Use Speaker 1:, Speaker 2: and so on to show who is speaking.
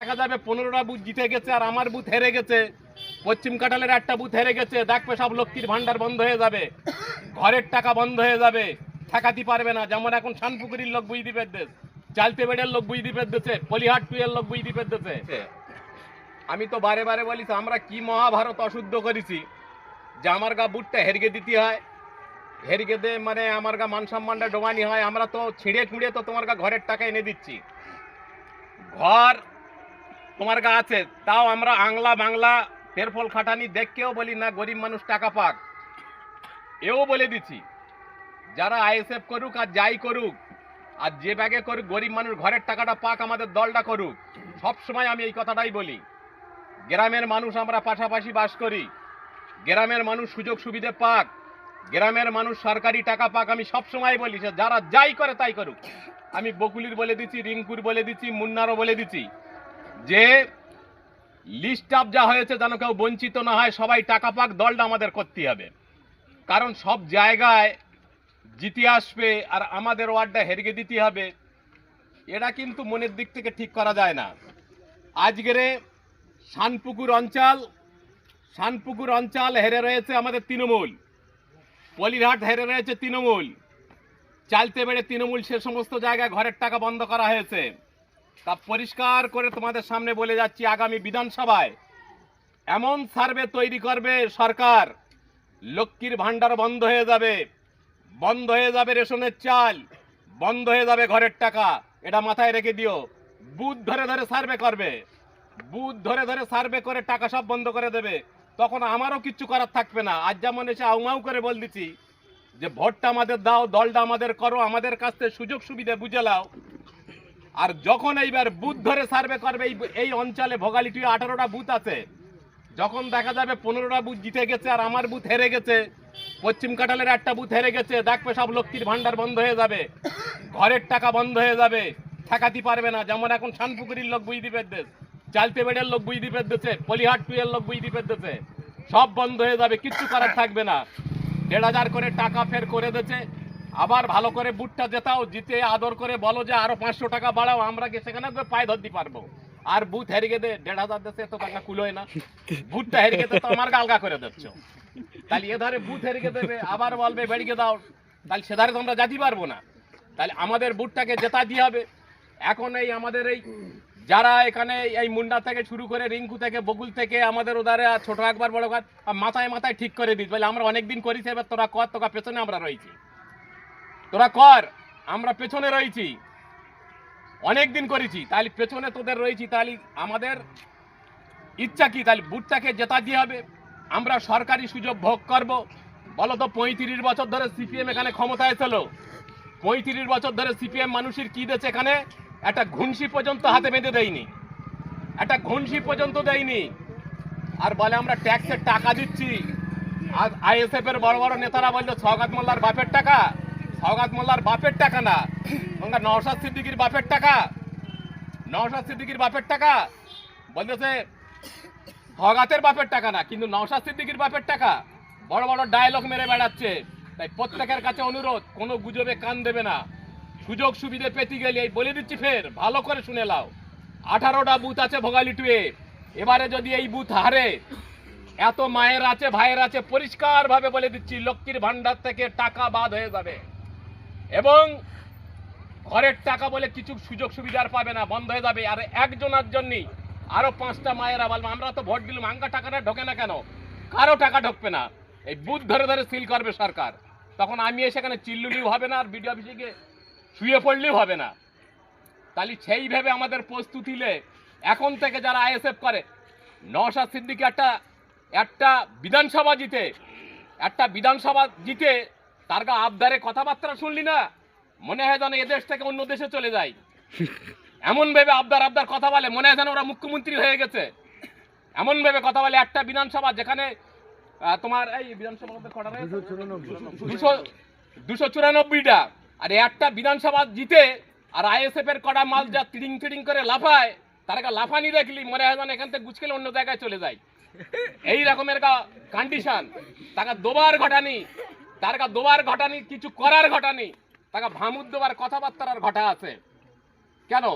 Speaker 1: দেখা যাবে পনেরোটা বুথ জিতে গেছে আর আমার বুথ হেরে গেছে। পশ্চিম কাটালের একটা বুথ হেরে গেছে। দেখবে সব লক্ষ্মীর ভান্ডার বন্ধ হয়ে যাবে। ঘরের টাকা বন্ধ হয়ে যাবে। ঠেকাতে পারবে না। যেমন এখন শানপুকুরির লোক বুঝতে পেরেছে চালতে বেড়ের লোক বুঝতে পেরেছে পলিহাট টুয়ের লোক বুঝতে পেরেছে আমি তো বারে বারে বলি, আমরা কি মহাভারত অশুদ্ধ করেছি? যে আমার গা বুটটা হেরগে দিতে হয়। হেরগে দে মানে আমার গা মান সম্মানটা ডোবানি হয়। আমরা তো ছিঁড়ে কুড়ে তো তোমার গা ঘরের টাকা এনে দিচ্ছি। ঘর তোমার গা আছে, তাও আমরা আংলা বাংলা ফেরফল খাটানি দেখকেও বলি না, গরিব মানুষ টাকা পাক। এও বলে দিচ্ছি, যারা আইএসএফ করুক আর যাই করুক, আর যে ব্যাগে করুক, গরিব মানুষ ঘরের টাকাটা পাক, আমাদের দলটা করুক, সব সময় আমি এই কথাটাই বলি। গ্রামের মানুষ আমরা পাশাপাশি বাস করি, গ্রামের মানুষ সুযোগ সুবিধে পাক, গ্রামের মানুষ সরকারি টাকা পাক, আমি সব সময় বলি যারা যাই করে তাই করুক। আমি বকুলির বলে দিচ্ছি, রিঙ্কুর বলে দিচ্ছি, মুন্নারও বলে দিচ্ছি যে লিস্ট আপ যা হয়েছে যেন কেউ বঞ্চিত না হয়, সবাই টাকা পাক, দলটা আমাদের করতে হবে। কারণ সব জায়গায় জিতে আসবে আর আমাদের ওয়ার্ডটা হেরিয়ে দিতে হবে। এটা কিন্তু মনের দিক থেকে ঠিক করা যায় না। আজকেরে শানপুকুর অঞ্চল শানপুকুর অঞ্চল হেরে রয়েছে আমাদের তৃণমূল। পলিরহাট হেরে রয়েছে তৃণমূল। চালতে বেড়ে তৃণমূল সে সমস্ত জায়গায় ঘরের টাকা বন্ধ করা হয়েছে। তা পরিষ্কার করে তোমাদের সামনে বলে যাচ্ছি আগামী বিধানসভায়। এমন সার্ভে তৈরি করবে সরকার, লক্ষ্মীর ভাণ্ডার বন্ধ হয়ে যাবে। বন্ধ হয়ে যাবে রেশনের চাল, বন্ধ হয়ে যাবে ঘরের টাকা, এটা মাথায় রেখে দিও। বুথ ধরে ধরে সার্ভে করবে। বুথ ধরে ধরে সার্ভে করে টাকা সব বন্ধ করে দেবে। তখন আমারও কিচ্ছু করার থাকবে না। আজ যেমন এসে আউমাউ করে বল দিচ্ছি যে, ভোটটা আমাদের দাও, দলটা আমাদের করো, আমাদের কাছ থেকে সুযোগ সুবিধা বুঝে লাও আর যখন এইবার বুথ ধরে সার্ভে করবে, এই এই অঞ্চলে ভোগালিটি আঠারোটা বুথ আছে, যখন দেখা যাবে পনেরোটা বুথ জিতে গেছে আর আমার বুথ হেরে গেছে, পশ্চিম কাটালের একটা বুথ হেরে গেছে, দেখবে সব লক্ষ্মীর ভান্ডার বন্ধ হয়ে যাবে, ঘরের টাকা বন্ধ হয়ে যাবে, ঠেকাতে পারবে না। যেমন এখন শানপুকুরির লোক বুঝতে পেরেছে চালতে বেড়ের লোক বুঝতে পেরেছে পলিহাট টুয়ের লোক বুঝতে পেরেছে সব বন্ধ হয়ে যাবে, কিচ্ছু করার থাকবে না। দেড় হাজার করে টাকা ফের করে দিয়েছে আবার ভালো করে বুটটা জেতাও, জিতে আদর করে বলো যে আরও পাঁচশো টাকা বাড়াও, আমরা সেখানে পায়ে ধরতে পারব? আর বুথ হেরিয়ে দে দেড় হাজার দেশে তো টাকা কুলোয় না। বুথটা হেরিয়ে দে তো আমার গালগা করে দিচ্ছ। তাহলে এধারে বুথ হেরিয়ে দেবে, আবার বলবে বেরিয়ে দাও। তাহলে সেধারে তো আমরা যেতে পারব না। তাহলে আমাদের বুটটাকে জেতা দিয়ে হবে। এখন এই আমাদের এই যারা এখানে এই মুন্ডা থেকে শুরু করে রিঙ্কু থেকে, বকুল থেকে, আমাদের ওদারে ছোট একবার বড় আর মাথায় মাথায় ঠিক করে দিস। বলে আমরা অনেকদিন করিস, এবার তোরা কর তোরা পেছনে আমরা রয়েছি। তোরা কর, আমরা পেছনে রয়েছি। অনেক দিন করেছি, তাহলে পেছনে তোদের রয়েছি, তাহলে আমাদের ইচ্ছা কি? তাহলে বুটটাকে জেতা দিয়ে হবে। আমরা সরকারি সুযোগ ভোগ করব। বলো তো, পঁয়ত্রিশ বছর ধরে সিপিএম এখানে ক্ষমতায় ছিল পঁয়ত্রিশ বছর ধরে সিপিএম মানুষের কি দিয়েছে এখানে? একটা ঘুনসি পর্যন্ত হাতে বেঁধে দেয়নি। একটা ঘুনসি পর্যন্ত দেয়নি। আর বলে আমরা ট্যাক্সের টাকা দিচ্ছি। আর আইএসএফ এর বড় বড় নেতারা বলছে সৌগাত মোল্লার বাপের টাকা। সৌগাত মোল্লার বাপের টাকা না। তোমরা নওশাদ সিদ্দিকির বাপের টাকা। নওশাদ সিদ্দিকির বাপের টাকা? বলতেছে সৌগাতের বাপের টাকা না, কিন্তু নওশাদ সিদ্দিকির বাপের টাকা। বড় বড় ডায়লগ মেরে বেড়াচ্ছে। তাই প্রত্যেকের কাছে অনুরোধ, কোনো গুজবে কান দেবে না। সুযোগ সুবিধে পেতে গেলে এই বলে দিচ্ছি ফের, ভালো করে শুনে লাও আঠারোটা বুথ আছে ভোগালি টুয়ে এবারে যদি এই বুথ হারে, এত মায়ের আছে, ভাইয়ের আছে পরিষ্কার ভাবে বলে দিচ্ছি, লক্ষ্মীর ভান্ডার থেকে টাকা বাদ হয়ে যাবে। এবং ঘরের টাকা বলে কিছু সুযোগ সুবিধা আর পাবে না, বন্ধ হয়ে যাবে। আর একজনের জন্যই আরও পাঁচটা মায়েরা বলবে আমরা তো ভোট দিলাম, আঙ্গা টাকাটা ঢোকে না কেন? কারও টাকা ঢোকবে না। এই বুথ ধরে ধরে সিল করবে সরকার। তখন আমি সেখানে চিল্লুলিও হবে না, আর বিডিও অফিসে গিয়ে শুয়ে পড়লেও হবে না। তাহলে সেই সেইভাবে আমাদের প্রস্তুতি নিলে এখন থেকে যারা আইএসএফ করে, নওশাদ সিদ্দিকি একটা একটা বিধানসভা জিতে, একটা বিধানসভা জিতে তার গা আবদারে কথাবার্তা শুনলি না? মনে হয় যেন এদেশ থেকে অন্য দেশে চলে যায়। এমন ভেবে আবদার আবদার কথা বলে, মনে হয় যেন ওরা মুখ্যমন্ত্রী হয়ে গেছে। এমন ভেবে কথা বলে একটা বিধানসভা যেখানে তোমার এই বিধানসভা? দুশো চুরানব্বইটা। আর একটা বিধানসভা জিতে আর আইএসএফ এর কটা মাল যা তিড়িং তিড়িং করে লাফায়, তার গা লাফানি দেখলি, মনে হয় যেন এখান থেকে গুছকেলে অন্য জায়গায় চলে যায়। এই রকমের কন্ডিশন তাকে দোবার ঘটানি। তার কা দোবার নেই কিছু করার ঘটা নেই তাকে ভামুদ দেওয়ার কথাবার্তার ঘটা আছে। কেন?